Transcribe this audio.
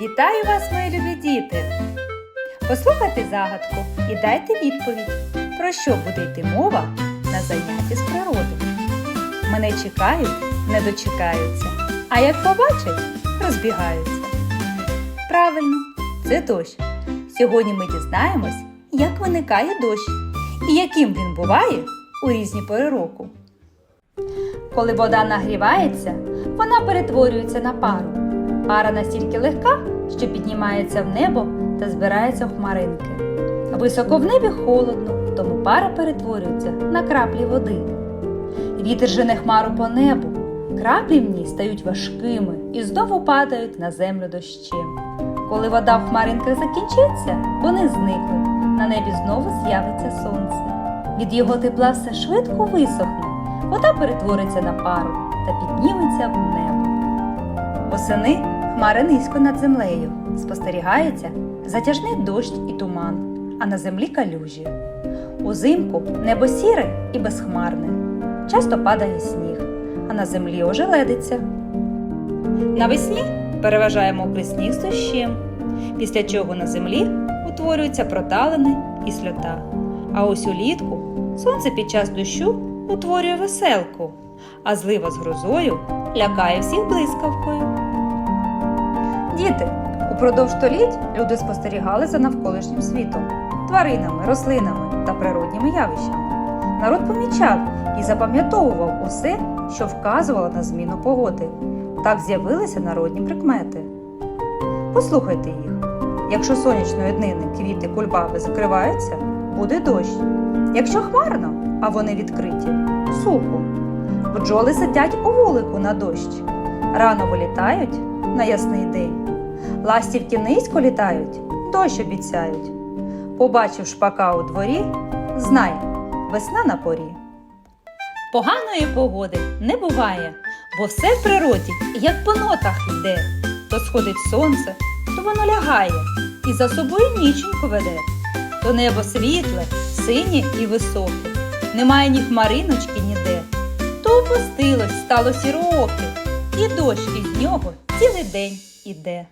Вітаю вас, мої любі діти! Послухайте загадку і дайте відповідь, про що буде йти мова на занятті з природи. Мене чекають, не дочекаються, а як побачать, розбігаються. Правильно, це дощ. Сьогодні ми дізнаємось, як виникає дощ і яким він буває у різні пори року. Коли вода нагрівається, вона перетворюється на пару. Пара настільки легка, що піднімається в небо та збирається в хмаринки. Високо в небі холодно, тому пара перетворюється на краплі води. Вітер жене хмару по небу. Краплі в ній стають важкими і знову падають на землю дощем. Коли вода в хмаринках закінчиться, вони зникнуть. На небі знову з'явиться сонце. Від його тепла все швидко висохне. Вода перетвориться на пару та підніметься в небо. Восени хмари низько над землею. Спостерігається затяжний дощ і туман, а на землі калюжі. Узимку небо сіре і безхмарне. Часто падає сніг, а на землі ожеледиться. Навесні переважає мокрий сніг з дощем, після чого на землі утворюються проталини і сльота. А ось улітку сонце під час дощу утворює веселку, а злива з грозою лякає всіх блискавкою. Діти, упродовж століть люди спостерігали за навколишнім світом, тваринами, рослинами та природніми явищами. Народ помічав і запам'ятовував усе, що вказувало на зміну погоди. Так з'явилися народні прикмети. Послухайте їх. Якщо сонячної днини квіти кульбаби закриваються, буде дощ. Якщо хмарно, а вони відкриті сухо. Бджоли сидять у вулику на дощ. Рано вилітають на ясний день. Ластівки низько літають, дощ обіцяють. Побачив шпака у дворі, знай, весна на порі. Поганої погоди не буває, бо все в природі, як по нотах йде. То сходить сонце, то воно лягає і за собою ніченьку веде. То небо світле, синє і високе, немає ні хмариночки ніде. То опустилось, стало сірооке, і дощ із нього цілий день іде.